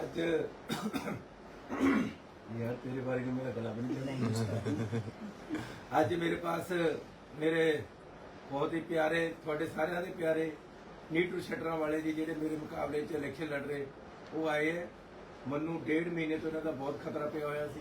ਅੱਜ ਯਾਰ ਤੇਰੇ ਬਾਰੇ ਅੱਜ ਮੇਰੇ ਪਾਸ ਮੇਰੇ ਬਹੁਤ ਹੀ ਪਿਆਰੇ, ਤੁਹਾਡੇ ਸਾਰਿਆਂ ਦੇ ਪਿਆਰੇ ਨੀਟੂ ਸ਼ਟਰਾਂ ਵਾਲੇ ਜੀ ਜਿਹੜੇ ਮੇਰੇ ਮੁਕਾਬਲੇ 'ਚ ਇਲੈਕਸ਼ਨ ਲੜ ਰਹੇ, ਉਹ ਆਏ ਹੈ। ਮੈਨੂੰ ਡੇਢ ਮਹੀਨੇ ਤੋਂ ਇਹਨਾਂ ਦਾ ਬਹੁਤ ਖਤਰਾ ਪਿਆ ਹੋਇਆ ਸੀ।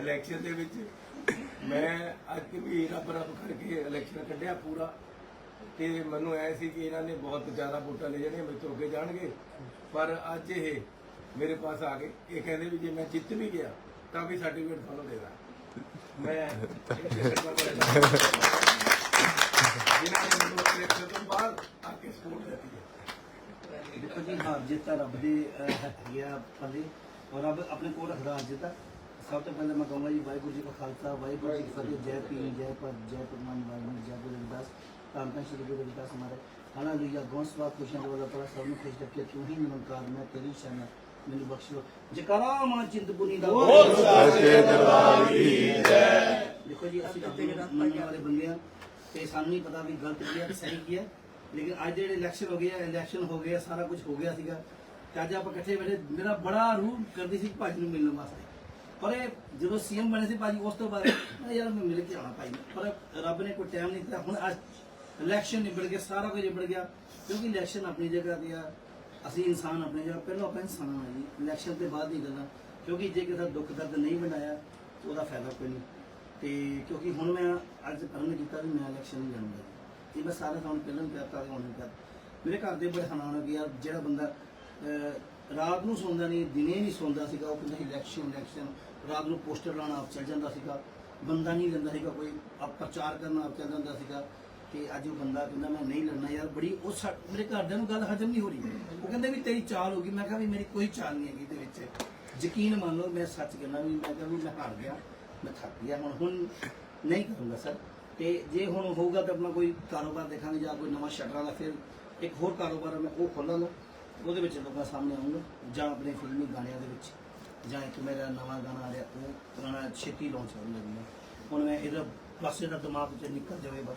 ਇਲੈਕਸ਼ਨ ਦੇ ਵਿੱਚ ਮੈਂ ਅੱਜ ਵੀ ਰੱਬ ਰੱਬ ਕਰਕੇ ਇਲੈਕਸ਼ਨ ਕੱਢਿਆ ਪੂਰਾ। ਤੇ ਮੈਨੂੰ ਐ ਸੀ ਕਿ ਇਹਨਾਂ ਨੇ ਬਹੁਤ ਜ਼ਿਆਦਾ ਵੋਟਾਂ ਲੈ ਜਾਣੀਆਂ, ਮੇਰੇ ਤੋਂ ਅੱਗੇ ਜਾਣਗੇ। ਪਰ ਅੱਜ ਇਹ ਮੇਰੇ ਪਾਸ ਆ ਗਏ। ਇਹ ਕਹਿੰਦੇ ਵੀ ਜੇ ਮੈਂ ਜਿੱਤ ਵੀ ਗਿਆ, ਤਾਂ ਵੀ ਸਰਟੀਫਿਕੇਟ ਤੁਹਾਨੂੰ ਦੇਣਾ ਮੈਂ ਜਿਨ੍ਹਾਂ ਨੇ ਮੈਨੂੰ ਇਲੈਕਸ਼ਨ ਤੋਂ ਬਾਅਦ ਆ ਕੇ ਸਪੋਰਟ ਦਿੱਤੀ ਹੈ ਦੇਖੋ ਜੀ ਹਾਰ ਤਾਂ ਰੱਬ ਦੇ ਹੱਥ ਹੀ ਆ ਔਰ ਰੱਬ ਆਪਣੇ ਕੋਲ ਰੱਖਦਾ ਹਾਰ ਸਭ ਤੋਂ ਪਹਿਲਾਂ ਮੈਂ ਕਹੂੰਗਾ ਜੀ, ਵਾਹਿਗੁਰੂ ਜੀ ਕਾ ਖਾਲਸਾ, ਵਾਹਿਗੁਰੂ ਜੀ ਕੀ ਫਤਿਹ। ਜੈ ਪੀਰ ਜੈ ਪਰ ਜੈ ਪਰਮਾਨ ਵਾਹਿਗੁਰੂ ਜੈ ਗੁਰੂ ਧੰਨ ਸ਼੍ਰੀ ਗੁਰੂ ਰਵਿਦਾਸ ਹਮਾਰੇ ਹਾਲੇਲੂਇਆ ਗੋਸਵਾ ਖੁਸ਼ੀਆਂ ਦਾ ਵਾਲਾ ਪੜਾ ਸਭ ਨੂੰ ਖੁਸ਼ ਰੱਖੇ ਤੂੰ ਹੀ ਨਿਰੰਕਾਰ ਮੈਂ ਤੇਰੀ ਸ਼ਰਨ ਮੈਨੂੰ ਬਖਸ਼ ਲੋ ਜਕਰਾ ਮਾਂ ਚਿੰਤਪੁਰਨੀ ਦਾ ਬੋਲ। ਸੱਚੇ ਦਰਬਾਰ ਕੀ ਦੇਖੋ ਜੀ ਅਸੀਂ ਰੱਬ ਨੂੰ ਮੰਨਣ ਵਾਲੇ ਬੰਦੇ ਆ ਤੇ ਸਾਨੂੰ ਨਹੀਂ ਪਤਾ ਵੀ ਗਲਤ ਕੀ ਹੈ ਸਹੀ ਕੀ ਹੈ। ਲੇਕਿਨ ਅੱਜ ਜਿਹੜੇ ਇਲੈਕਸ਼ਨ ਹੋ ਗਏ ਆ ਇਲੈਕਸ਼ਨ ਹੋ ਗਏ ਆ ਸਾਰਾ ਕੁਝ ਹੋ ਗਿਆ ਸੀਗਾ। ਤੇ ਅੱਜ ਆਪਾਂ ਇਕੱਠੇ ਬੈਠੇ ਮੇਰਾ ਬੜਾ ਰੂਹ ਕਰਦੀ ਸੀ ਭਾਜੀ ਨੂੰ ਮਿਲਣ ਵਾਸਤੇ। ਪਰ ਇਹ ਜਦੋਂ ਸੀਐਮ ਬਣੇ ਸੀ ਭਾਜੀ ਉਸ ਤੋਂ ਬਾਅਦ ਯਾਰ ਮੈਂ ਮਿਲ ਕੇ ਆਉਣਾ ਭਾਈ। ਪਰ ਰੱਬ ਨੇ ਕੋਈ ਟਾਈਮ ਨਹੀਂ ਦਿੱਤਾ। ਹੁਣ ਅੱਜ ਇਲੈਕਸ਼ਨ ਨਿਬੜ ਗਿਆ, ਸਾਰਾ ਕੁਝ ਨਿਬੜ ਗਿਆ, ਕਿਉਂਕਿ ਇਲੈਕਸ਼ਨ ਆਪਣੀ ਜਗ੍ਹਾ ਤੇ ਆ, ਅਸੀਂ ਇਨਸਾਨ ਆਪਣੀ ਜਗ੍ਹਾ, ਪਹਿਲਾਂ ਆਪਾਂ ਇਨਸਾਨ ਆ ਜੀ ਇਲੈਕਸ਼ਨ ਦੇ ਬਾਅਦ ਦੀ ਗੱਲਾਂ ਕਿਉਂਕਿ ਜੇ ਕਿਸੇ ਦਾ ਦੁੱਖ ਦਰਦ ਨਹੀਂ ਬਣਾਇਆ, ਤਾਂ ਉਹਦਾ ਫਾਇਦਾ ਕੋਈ ਨਹੀਂ। ਤੇ ਕਿਉਂਕਿ ਹੁਣ ਮੈਂ ਅੱਜ ਕਰਨ ਕੀਤਾ ਵੀ ਮੈਂ ਇਲੈਕਸ਼ਨ ਨਹੀਂ ਲੜੂੰਗਾ ਇਹ ਮੈਂ ਸਾਰਾ ਤੁਹਾਨੂੰ ਪਹਿਲਾਂ ਵੀ ਕਹਤਾ ਤੇ ਹੁਣ ਵੀ ਕਹਤਾ ਮੇਰੇ ਘਰ ਦੇ ਬੜੇ ਹੈਰਾਨ ਹੋ ਗਏ ਜਿਹੜਾ ਬੰਦਾ ਰਾਤ ਨੂੰ ਸੌਂਦਾ ਨਹੀਂ, ਦਿਨੇ ਨਹੀਂ ਸੌਂਦਾ ਸੀਗਾ, ਉਹ ਕਹਿੰਦਾ ਇਲੈਕਸ਼ਨ ਇਲੈਕਸ਼ਨ ਰਾਤ ਨੂੰ ਪੋਸਟਰ ਲਾਣਾ ਆਪ ਚੱਲ ਜਾਂਦਾ ਸੀਗਾ, ਬੰਦਾ ਨਹੀਂ ਲੈਂਦਾ ਸੀਗਾ ਕੋਈ, ਆਪ ਪ੍ਰਚਾਰ ਕਰਨਾ ਆਪ ਚੱਲ ਜਾਂਦਾ ਸੀਗਾ। ਕਿ ਅੱਜ ਉਹ ਬੰਦਾ ਕਹਿੰਦਾ ਮੈਂ ਨਹੀਂ ਲੜਨਾ ਯਾਰ ਬੜੀ ਉਹ ਸਾ- ਮੇਰੇ ਘਰਦਿਆਂ ਨੂੰ ਗੱਲ ਹਜਮ ਨਹੀਂ ਹੋ ਰਹੀ। ਉਹ ਕਹਿੰਦੇ ਵੀ ਤੇਰੀ ਚਾਲ ਹੋ ਗਈ। ਮੈਂ ਕਿਹਾ ਵੀ ਮੇਰੀ ਕੋਈ ਚਾਲ ਨਹੀਂ ਹੈਗੀ ਇਹਦੇ ਵਿੱਚ। ਯਕੀਨ ਮੰਨ ਲਓ ਮੈਂ ਸੱਚ ਕਹਿੰਦਾ ਵੀ ਮੈਂ ਕਿਹਾ ਵੀ ਮੈਂ ਹਾਰ ਗਿਆ ਮੈਂ ਥੱਕ ਗਿਆ। ਹੁਣ ਹੁਣ ਨਹੀਂ ਕਰੂੰਗਾ ਸਰ। ਤੇ ਜੇ ਹੁਣ ਹੋਊਗਾ ਤਾਂ ਆਪਣਾ ਕੋਈ ਕਾਰੋਬਾਰ ਦੇਖਾਂਗੇ ਜਾਂ ਕੋਈ ਨਵਾਂ ਸ਼ਟਰਾਂ ਦਾ ਫਿਰ ਇੱਕ ਹੋਰ ਕਾਰੋਬਾਰ ਆ, ਮੈਂ ਉਹ ਖੋਲਾਂਗਾ ਉਹਦੇ ਵਿੱਚ ਲੋਕਾਂ ਸਾਹਮਣੇ ਆਉਂਗਾ ਜਾਂ ਆਪਣੇ ਫਿਲਮੀ ਗਾਣਿਆਂ ਦੇ ਵਿੱਚ। ਜਾਂ ਇੱਕ ਮੇਰਾ ਨਵਾਂ ਗਾਣਾ ਆ ਰਿਹਾ ਉਹ ਪੁਰਾਣਾ ਛੇਤੀ ਲਾਂਚ ਹੋਣ ਲੱਗਿਆ। ਹੁਣ ਮੈਂ ਇਹਦਾ ਪਾਸੇ ਦਾ ਦਿਮਾਗ ਚ ਨਿਕਲ ਜਾਵੇ ਬਸ।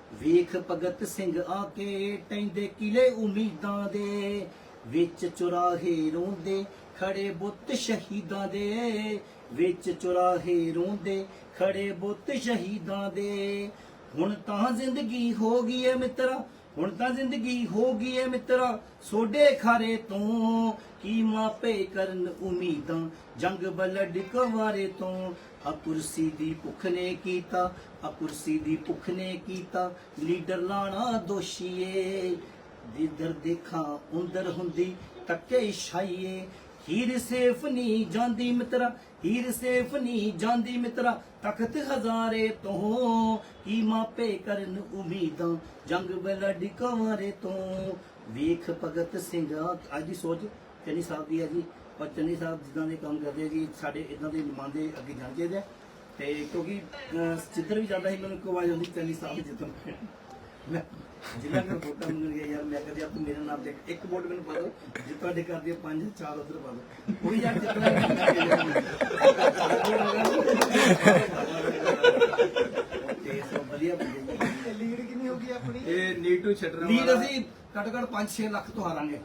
ਵੇਖ ਭਗਤ ਸਿੰਘ ਆ ਕੇ ਟੈਂਦੇ ਕਿਲੇ ਉਮੀਦਾਂ ਦੇ, ਵਿੱਚ ਚੁਰਾਹੇ ਰੋਂਦੇ, ਖੜੇ ਬੁੱਤ ਸ਼ਹੀਦਾਂ ਦੇ, ਵਿੱਚ ਚੁਰਾਹੇ ਰੋਂਦੇ, ਖੜੇ ਬੁੱਤ ਸ਼ਹੀਦਾਂ ਦੇ। ਹੁਣ ਤਾਂ ਜ਼ਿੰਦਗੀ ਹੋ ਗਈ ਏ ਮਿੱਤਰਾ, ਹੁਣ ਤਾਂ ਜ਼ਿੰਦਗੀ ਹੋ ਗਈ ਏ ਮਿੱਤਰਾ, ਸੋਡੇ ਖਾਰੇ ਤੋਂ ਕੀ ਮਾਪੇ ਕਰਨ ਉਮੀਦਾਂ, ਜੰਗ ਬਲਡ ਕਵਾਰੇ ਤੋਂ ਆ ਕੁਰਸੀ ਦੀ ਭੁੱਖ ਨੇ ਕੀਤਾ ਆ ਦੀ ਭੁੱਖ ਨੇ ਕੀਤਾ। ਲੀਡਰ ਲਾਣਾ ਦੋਸ਼ੀਏ, ਜਿੱਧਰ ਦੇਖਾਂ ਉੰਦਰ ਹੁੰਦੀ ਤੱਕੇ ਛਾਈਏ। ਹੀਰ ਸੇਫ ਨਹੀਂ ਜਾਂਦੀ ਮਿੱਤਰਾ, ਹੀਰ ਸੇਫ ਨਹੀਂ ਜਾਂਦੀ ਮਿੱਤਰਾ, ਤਖਤ ਹਜ਼ਾਰੇ ਤੋਂ ਕੀ ਮਾਪੇ ਕਰਨ ਉਮੀਦਾਂ? ਜੰਗ ਬਲਡ ਕੰਵਰੇ ਤੋਂ। ਵੇਖ ਭਗਤ ਸਿੰਘ, ਅੱਜ ਸੋਚ, ਚੰਨੀ ਸਾਹਿਬ ਦੀ ਹੈ ਜੀ। ਔਰ ਚੰਨੀ ਸਾਹਿਬ ਜਿੱਦਾਂ ਦੇ ਕੰਮ ਕਰਦੇ ਆ ਜੀ ਸਾਡੇ ਇਦਾਂ ਦੇ ਨੁਮਾਇੰਦੇ ਅੱਗੇ ਜਾਣ ਚਾਹੀਦੇ ਆ ਤੇ ਕਿਉਂਕਿ ਅਹ, ਜਿੱਧਰ ਵੀ ਜਾਂਦਾ ਸੀ ਮੈਨੂੰ ਇੱਕ ਆਵਾਜ਼ ਆਉਂਦੀ ਚੰਨੀ ਸਾਹਿਬ ਜਿੱਦਣ ਮੈਂ ਜਿੰਨਾ ਕਰ ਵੋਟਾਂ ਮੰਗਣ ਗਿਆ ਯਾਰ ਮੈਂ ਕਹਦੀ ਆਪ ਮੇਰੇ ਨਾਮ ਤੇ ਇੱਕ ਵੋਟ ਮੈਨੂੰ ਪਾ ਦਿਓ ਜੇ ਤੁਹਾਡੇ ਘਰ ਦੀਆਂ ਪੰਜ ਚਾਰ ਉਧਰ ਪਾ ਦਿਓ। ਕੋਈ ਯਾਰ ਜਿੱਤਣਾ ਤੇ ਸਭ ਵਧੀਆ ਬੰਦੇ ਜੀ। ਲੀਡ ਕਿੰਨੀ ਹੋ ਗਈ ਆਪਣੀ? ਇਹ ਨੀਟੂ ਲੀਡ ਵਾਲਾ। ਅਸੀਂ ਘੱਟੋ ਘੱਟ 5-6 ਲੱਖ ਤੋਂ ਹਾਰਾਂਗੇ।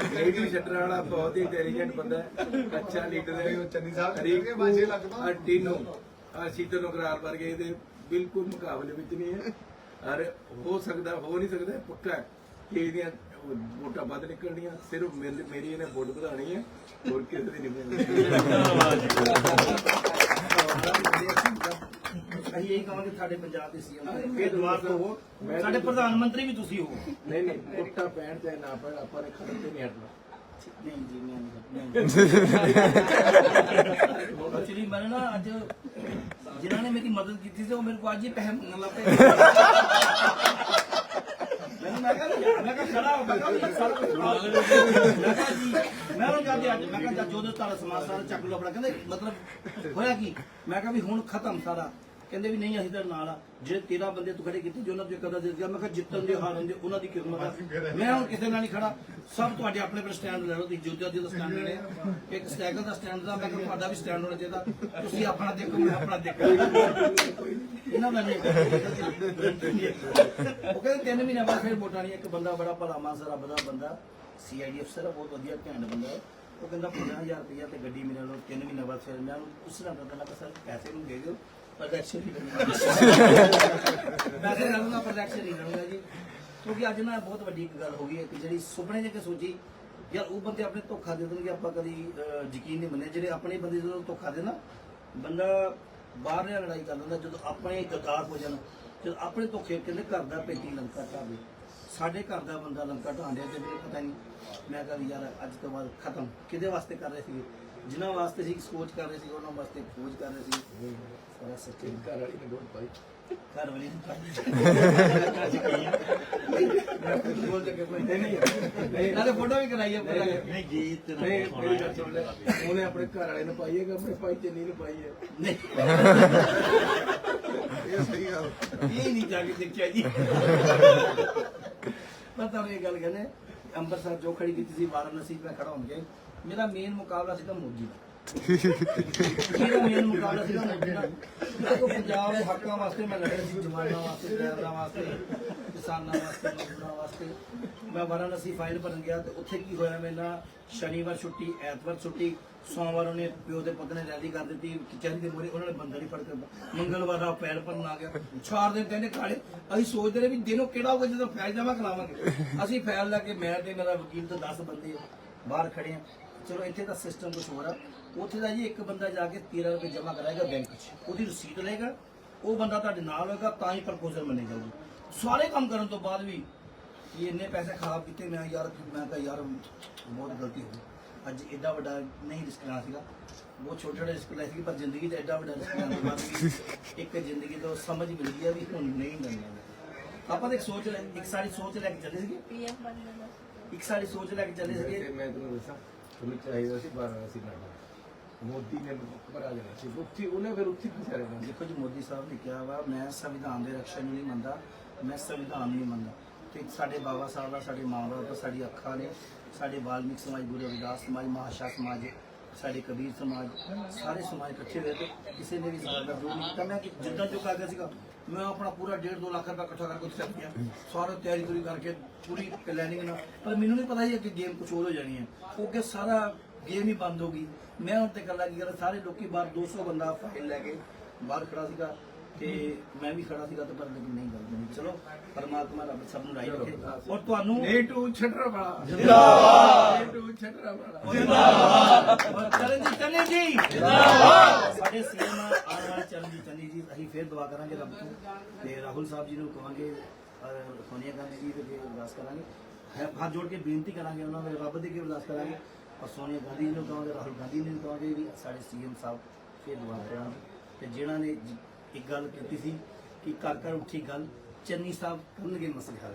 ਬਹੁਤ ਹੀ ਇੰਟੈਲੀਜੈਂਟ ਬੰਦਾ ਹੈ ਅੱਛਾ ਲੀਡਰ ਹੈ ਉਹ ਚੰਨੀ ਸਾਹਿਬ ਹਰੇਕ ਜਿੱਤਣਗੇ 5-6 ਅੱਡੀ ਨੂੰ ਸ਼ੀਤਲ ਨਗਰਾਲ ਵਰਗੇ ਇਹਦੇ ਬਿਲਕੁਲ ਮੁਕਾਬਲੇ ਵਿੱਚ ਨਹੀਂ ਹੈ ਅਰ ਹੋ ਸਕਦਾ ਹੋ ਨਹੀਂ ਸਕਦਾ ਪੱਕਾ ਹੈ। ਕਿ ਇਹਦੀਆਂ ਵੋਟਾਂ ਵੱਧ ਨਿਕਲਣੀਆਂ ਸਿਰਫ ਮੇਰੀ ਇਹਨੇ ਵੋਟ ਵਧਾਣੀ ਹੈ ਹੋਰ ਕਿਸੇ ਦੀ ਨਹੀਂ ਵਧਾਉਣੀ ਅਸੀਂ ਕਹਾਂਗੇ ਸਾਡੇ ਪੰਜਾਬ ਦੇ ਸੀਐਮ ਇਹ ਦਿਮਾਗ ਤੋਂ ਸਾਡੇ ਪ੍ਰਧਾਨ ਮੰਤਰੀ ਵੀ ਤੁਸੀਂ ਹੋ। ਨਹੀਂ ਨਹੀਂ ਵੋਟਾਂ ਪੈਣ ਚਾਹੇ ਨਾ ਪੈਣ ਆਪਾਂ ਨੇ ਖਤਮ ਤੇ ਨਹੀਂ ਹਟਣਾ। ਨਹੀਂ ਜੀ ਨਹੀਂ ਐਕਚੁਅਲੀ ਮੈਂ ਨਾ ਅੱਜ ਜਿਨ੍ਹਾਂ ਨੇ ਮੇਰੀ ਮਦਦ ਕੀਤੀ ਸੀ ਉਹ ਮੇਰੇ ਕੋਲ ਅੱਜ ਹੀ ਪੈਸੇ ਮੰਗਣ ਲੱਗ ਪਏ। ਮੈਂ ਕਿਹਾ ਮੈਂ ਕਿਹਾ ਖੜਾ ਹੋ ਮੈਂ ਸਾਰਾ ਮੈਂ ਕਿਹਾ ਜੀ ਮੈਂ ਉਹ ਜਾਂਦੇ ਅੱਜ ਮੈਂ ਕਿਹਾ ਜਦ ਜੋ ਤੁਹਾਡਾ ਸਮਾਨ ਸਾਰਾ ਚੱਕ ਲਓ ਆਪਣਾ। ਕਹਿੰਦੇ ਮਤਲਬ ਹੋਇਆ ਕੀ? ਮੈਂ ਕਿਹਾ ਵੀ ਹੁਣ ਖਤਮ ਸਾਰਾ। ਕਹਿੰਦੇ ਵੀ ਨਹੀਂ ਅਸੀਂ ਤਾਂ ਨਾਲ ਆ। ਜਿਹੜੇ 13 ਬੰਦੇ ਤੂੰ ਖੜੇ ਕੀਤੇ ਜੋ ਉਹਨਾਂ ਦੇ ਕਦਾ ਦੇ ਗਿਆ ਮੈਂ ਕਿਹਾ ਜਿੱਤਣ ਦੇ ਹਾਰਨ ਦੇ ਉਹਨਾਂ ਦੀ ਕਿਸਮਤ ਆ। ਮੈਂ ਹੁਣ ਕਿਸੇ ਨਾਲ ਨਹੀਂ ਖੜਾ। ਸਭ ਤੁਹਾਡੇ ਆਪਣੇ ਆਪਣੇ ਸਟੈਂਡ ਲੈ ਲਓ ਤੁਸੀਂ ਜੋਧਾ ਜੀ ਦਾ ਸਟੈਂਡ ਲੈਣੇ ਆ। ਇੱਕ ਸਾਈਕਲ ਦਾ ਸਟੈਂਡ ਦਾ ਮੈਂ ਕਿਹਾ ਤੁਹਾਡਾ ਵੀ ਸਟੈਂਡ ਹੋਣਾ ਚਾਹੀਦਾ। ਤੁਸੀਂ ਆਪਣਾ ਦੇਖੋ ਮੈਂ ਆਪਣਾ ਦੇਖਾਂ। ਇਹਨਾਂ ਦਾ ਨਹੀਂ ਉਹ ਕਹਿੰਦੇ ਤਿੰਨ ਮਹੀਨੇ ਬਾਅਦ ਫਿਰ ਵੋਟਾਂ ਨਹੀਂ ਇੱਕ ਬੰਦਾ ਬੜਾ ਭਲਾ ਮਾਨਸਾ ਰੱਬ ਦਾ ਬੰਦਾ। ਸੀਆਈਡੀ ਅਫਸਰ ਆ ਬਹੁਤ ਵਧੀਆ ਘੈਂਟ ਬੰਦਾ ਹੈ। ਉਹ ਕਹਿੰਦਾ 50000 ਰੁਪਇਆ ਤੇ ਗੱਡੀ ਮੇਰੇ ਨਾਲ ਤਿੰਨ ਮਹੀਨੇ ਬਾਅਦ ਫਿਰ ਮੈਂ ਉਸ ਨਾਲ ਕਹਿੰਦਾ ਸਰ ਪੈਸੇ ਨੂੰ ਦੇ ਦਿਓ। ਪ੍ਰੋਡਕਸ਼ਨ ਨਹੀਂ ਕਰਨੀ। ਪੈਸੇ ਨਾਲ ਨਾ ਪ੍ਰੋਡਕਸ਼ਨ ਕਰੂੰਗਾ ਜੀ, ਕਿਉਂਕਿ ਅੱਜ ਨਾ ਬਹੁਤ ਵੱਡੀ ਇੱਕ ਗੱਲ ਹੋ ਗਈ ਹੈ ਕਿ ਜਿਹੜੀ ਸੁਪਨੇ ਜੇ ਕੇ ਸੋਚੀ, ਯਾਰ ਉਹ ਬੰਦੇ ਆਪਣੇ ਧੋਖਾ ਦੇ ਦੇਣਗੇ, ਆਪਾਂ ਕਦੀ ਯਕੀਨ ਨਹੀਂ ਮੰਨੇ ਜਿਹੜੇ ਆਪਣੇ ਬੰਦੇ ਜਦੋਂ ਧੋਖਾ ਦੇ ਬੰਦਾ ਬਾਹਰ ਨਾਲ ਲੜਾਈ ਕਰ ਲੈਂਦਾ, ਜਦੋਂ ਆਪਣੇ ਗਦਾਰ ਹੋ ਜਾਣ, ਜਦੋਂ ਆਪਣੇ ਧੋਖੇ ਕਹਿੰਦੇ ਘਰ ਦਾ ਪੇਟੀ ਲੰਕਾ ਢਾਵੇ। ਸਾਡੇ ਘਰ ਦਾ ਬੰਦਾ ਲੰਕਾ ਢਾਂਡਿਆ ਤੇ ਮੈਨੂੰ ਪਤਾ ਨਹੀਂ। ਮੈਂ ਕਿਹਾ ਵੀ ਯਾਰ ਅੱਜ ਤੋਂ ਬਾਅਦ ਖਤਮ। ਕਿਹਦੇ ਵਾਸਤੇ ਕਰ ਰਹੇ ਸੀਗੇ? ਜਿਨ੍ਹਾਂ ਵਾਸਤੇ ਸੀ ਸੋਚ ਕਰ ਰਹੇ ਸੀ ਉਹਨਾਂ ਵਾਸਤੇ ਖੋਜ ਕਰ ਰਹੇ ਸੀ। ਸਾਰਾ ਸੱਚੇ ਘਰ ਵਾਲੀ ਨੇ ਵੋਟ ਪਾਈ। ਘਰ ਵਾਲੀ ਨੂੰ ਬੋਲ ਕੇ ਕੋਈ ਨਹੀਂ। ਨਾਲੇ ਫੋਟੋ ਵੀ ਕਰਾਈ ਪੂਰਾ ਨਹੀਂ ਗੀਤ ਨਹੀਂ ਮੇਰੀ ਗੱਲ ਸੁਣ ਲੈ। ਉਹਨੇ ਆਪਣੇ ਘਰ ਵਾਲੇ ਨੂੰ ਪਾਈ ਹੈ ਕਿ ਆਪਣੇ ਭਾਈ ਚੰਨੀ ਨੂੰ ਪਾਈ ਹੈ? ਨਹੀਂ। ਇਹ ਸਹੀ ਗੱਲ। ਇਹ ਨਹੀਂ ਜਾ ਕੇ ਦੇਖਿਆ ਜੀ। ਮੈਂ ਤੁਹਾਨੂੰ ਇਹ ਗੱਲ ਕਹਿੰਦੇ ਅੰਮ੍ਰਿਤਸਰ ਜੋ ਖੜੀ ਕੀਤੀ ਸੀ, ਵਾਰਾਣਸੀ ਮੈਂ ਖੜਾ ਹੋਣਗੇ ਮੇਰਾ ਮੇਨ ਮੁਕਾਬਲਾ ਸੀਗਾ ਮੋਦੀ ਦਾ। ਮੇਰਾ ਮੇਨ ਮੁਕਾਬਲਾ ਸੀਗਾ ਮੋਦੀ ਦਾ ਪੰਜਾਬ ਦੇ ਹੱਕਾਂ ਵਾਸਤੇ ਮੈਂ ਲੜਿਆ ਸੀ ਜਵਾਨਾਂ ਵਾਸਤੇ ਡਰਾਈਵਰਾਂ ਵਾਸਤੇ ਕਿਸਾਨਾਂ ਵਾਸਤੇ ਮਜ਼ਦੂਰਾਂ ਵਾਸਤੇ ਮੈਂ ਵਾਰਾਣਸੀ ਫਾਈਲ ਭਰਨ ਗਿਆ ਤੇ ਉੱਥੇ ਕੀ ਹੋਇਆ ਮੇਰੇ ਨਾਲ ਸ਼ਨੀਵਾਰ ਛੁੱਟੀ ਐਤਵਾਰ ਛੁੱਟੀ ਸੋਮਵਾਰ ਉਹਨੇ ਪਿਓ ਦੇ ਪੁੱਤ ਨੇ ਰੈਲੀ ਕਰ ਦਿੱਤੀ ਕਚਹਿਰੀ ਦੇ ਮੂਹਰੇ ਉਹਨਾਂ ਨੇ ਬੰਦਾ ਨਹੀਂ ਫੜ ਕੇ ਮੰਗਲਵਾਰ ਦਾ ਫਾਈਲ ਭਰਨ ਆ ਗਿਆ ਚਾਰ ਦਿਨ ਕਹਿੰਦੇ ਕਾਲੇ ਅਸੀਂ ਸੋਚਦੇ ਰਹੇ ਵੀ ਦਿਨੋਂ ਕਿਹੜਾ ਹੋਊਗਾ ਜਦੋਂ ਫਾਈਲ ਜਮ੍ਹਾਂ ਕਰਾਵਾਂਗੇ ਅਸੀਂ ਫਾਈਲ ਲੈ ਕੇ ਮੈਂ ਤੇ ਮੇਰਾ ਵਕੀਲ ਤੇ 10 ਬੰਦੇ ਬਾਹਰ ਖੜੇ ਆ। ਚਲੋ, ਇੱਥੇ ਦਾ ਸਿਸਟਮ ਕੁਝ ਹੋਰ ਆ। ਉੱਥੇ ਦਾ ਜੀ ਇੱਕ ਬੰਦਾ ਜਾ ਕੇ 13 ਰੁਪਏ ਜਮ੍ਹਾਂ ਕਰਾਏਗਾ ਬੈਂਕ 'ਚ। ਉਹਦੀ ਰਸੀਦ ਲਏਗਾ ਉਹ ਬੰਦਾ ਤੁਹਾਡੇ ਨਾਲ ਹੋਏਗਾ ਤਾਂ ਹੀ ਪ੍ਰਪੋਜ਼ਲ ਮੰਨੇਗਾ ਜੀ ਸਾਰੇ ਕੰਮ ਕਰਨ ਤੋਂ ਬਾਅਦ ਵੀ ਇਹ ਇੰਨੇ ਪੈਸੇ ਖਰਾਬ ਕੀਤੇ ਮੈਂ ਯਾਰ ਮੈਂ ਤਾਂ ਯਾਰ ਬਹੁਤ ਗਲਤੀ ਹੋ ਗਈ। ਅੱਜ ਐਡਾ ਵੱਡਾ ਨਹੀਂ ਰਿਸਕ ਲੈਣਾ ਸੀਗਾ। ਬਹੁਤ ਛੋਟਾ ਜਿਹਾ ਰਿਸਕ ਲਿਆ ਸੀ ਪਰ ਜ਼ਿੰਦਗੀ 'ਚ ਐਡਾ ਵੱਡਾ ਰਿਸਕ ਲੈਣ ਤੋਂ ਬਾਅਦ ਵੀ ਇੱਕ ਜ਼ਿੰਦਗੀ ਤੋਂ ਸਮਝ ਮਿਲ ਗਈ ਆ ਵੀ ਹੁਣ ਨਹੀਂ ਕਰਨਾ ਆਪਾਂ ਤਾਂ ਇੱਕ ਸੋਚ ਲੈ ਇੱਕ ਸਾਡੀ ਸੋਚ ਲੈ ਕੇ ਚੱਲੇ ਸੀਗੇ। ਪੀਐਮ ਬਣ ਜਾਣਾ। ਇੱਕ ਸਾਡੀ ਸੋਚ ਲੈ ਕੇ ਚੱਲੇ ਸੀਗੇ। ਮੈਂ ਤੁਹਾਨੂੰ ਦੱਸਾਂ ਤੁਹਾਨੂੰ ਚਾਹੀਦਾ ਸੀ ਵਾਰਾਣਸੀ ਲੜਨਾ। ਮੋਦੀ ਨੇ ਭਰਾ ਦੇਣਾ ਸੀ। ਉੱਥੇ ਉਹਨੇ ਫਿਰ ਉੱਥੇ ਫਸਿਆ ਰਹਿਣਾ ਸੀ ਦੇਖੋ ਜੀ, ਮੋਦੀ ਸਾਹਿਬ ਨੇ ਕਿਹਾ ਵਾ, ਮੈਂ ਸੰਵਿਧਾਨ ਦੇ ਰੱਖਿਆ ਨੂੰ ਨਹੀਂ ਮੰਨਦਾ, ਮੈਂ ਸੰਵਿਧਾਨ ਨਹੀਂ ਮੰਨਦਾ। ਤੇ ਸਾਡੇ ਬਾਬਾ ਸਾਹਿਬ ਦਾ ਸਾਡੇ ਮਾਂ ਬਾਪ ਦਾ ਸਾਡੀ ਅੱਖਾਂ ਨੇ, ਸਾਡੇ ਵਾਲਮੀਕ ਸਮਾਜ, ਗੁਰੂ ਰਵਿਦਾਸ ਸਮਾਜ, ਮਹਾਸ਼ਾ ਸਮਾਜ, ਸਾਡੇ ਕਬੀਰ ਸਮਾਜ, ਸਾਰੇ ਸਮਾਜ ਇਕੱਠੇ ਹੋਏ ਤੇ ਕਿਸੇ ਨੇ ਵੀ ਸਾਡਾ ਜੋ ਨਹੀਂ ਕੀਤਾ। ਮੈਂ ਕਿ ਜਿੱਦਾਂ ਜੋ ਕਰ ਗਿਆ ਸੀਗਾ, ਮੈਂ ਆਪਣਾ ਪੂਰਾ 1.5 2 ਲੱਖ ਰੁਪਏ ਇਕੱਠਾ ਕਰਕੇ ਉੱਥੇ ਚੱਲ ਗਿਆ ਸਾਰਾ ਤਿਆਰੀ ਤੁਰੀ ਕਰਕੇ ਪੂਰੀ ਪਲੈਨਿੰਗ ਨਾਲ। ਪਰ ਮੈਨੂੰ ਨਹੀਂ ਪਤਾ ਸੀ ਕਿ ਗੇਮ ਕੁਝ ਹੋਰ ਹੋ ਜਾਣੀ ਹੈ। ਉਹ ਕਿ ਸਾਰਾ ਗੇਮ ਹੀ ਬੰਦ ਹੋ ਗਈ। ਮੈਂ ਹੁਣ ਤੇ ਗੱਲਾਂ ਕੀ ਕਰਾਂ ਸਾਰੇ ਲੋਕੀ ਬਾਹਰ 200 ਬੰਦਾ ਫਾਈਲ ਲੈ ਕੇ ਬਾਹਰ ਖੜਾ ਸੀਗਾ ਤੇ ਮੈਂ ਵੀ ਖੜਾ ਸੀਗਾ ਤੇ ਪਰ ਲੇਕਿਨ ਨਹੀਂ ਗੱਲ ਬਣੀ ਚਲੋ ਪਰਮਾਤਮਾ ਰੱਬ ਸਭ ਨੂੰ ਰਾਈ ਰੱਖੇ। ਔਰ ਤੁਹਾਨੂੰ ਨਹੀਂ ਟੂ ਛੱਡਰਾ ਵਾਲਾ। ਜਿੰਦਾਬਾਦ। ਨਹੀਂ ਟੂ ਛੱਡਰਾ ਵਾਲਾ। ਔਰ ਚਰਨਜੀਤ ਚੰਨੀ ਜੀ ਜਿੰਦਾਬਾਦ। ਸਾਡੇ ਸੀਐਮ ਆਉਣ ਵਾਲੇ ਚਰਨਜੀਤ ਚੰਨੀ ਜੀ ਅਸੀਂ ਫੇਰ ਦੁਆ ਕਰਾਂਗੇ ਰੱਬ ਤੋਂ ਤੇ ਰਾਹੁਲ ਸਾਹਿਬ ਜੀ ਨੂੰ ਕਹਾਂਗੇ ਔਰ ਸੋਨੀਆ ਗਾਂਧੀ ਜੀ ਅੱਗੇ ਅਰਦਾਸ ਕਰਾਂਗੇ। ਹੈ- ਹੱਥ ਜੋੜ ਕੇ ਬੇਨਤੀ ਕਰਾਂਗੇ ਉਹਨਾਂ ਦੇ ਰੱਬ ਦੇ ਅੱਗੇ ਅਰਦਾਸ ਕਰਾਂਗੇ। ਔਰ ਸੋਨੀਆ ਗਾਂਧੀ ਜੀ ਨੂੰ ਕਹਾਂਗੇ, ਰਾਹੁਲ ਗਾਂਧੀ ਜੀ ਨੂੰ ਕਹਾਂਗੇ ਵੀ ਸਾਡੇ ਸੀਐਮ ਸਾਹਿਬ ਫੇਰ ਦੁਆ ਕਰਾਂਗੇ ਤੇ ਜਿਨ੍ਹਾਂ ਨੇ ਇੱਕ ਗੱਲ ਕੀਤੀ ਸੀ ਕਿ ਘਰ ਘਰ ਉੱਠੀ ਗੱਲ, ਚੰਨੀ ਸਾਹਿਬ ਕਰਨਗੇ ਮਸਲੇ ਹੱਲ।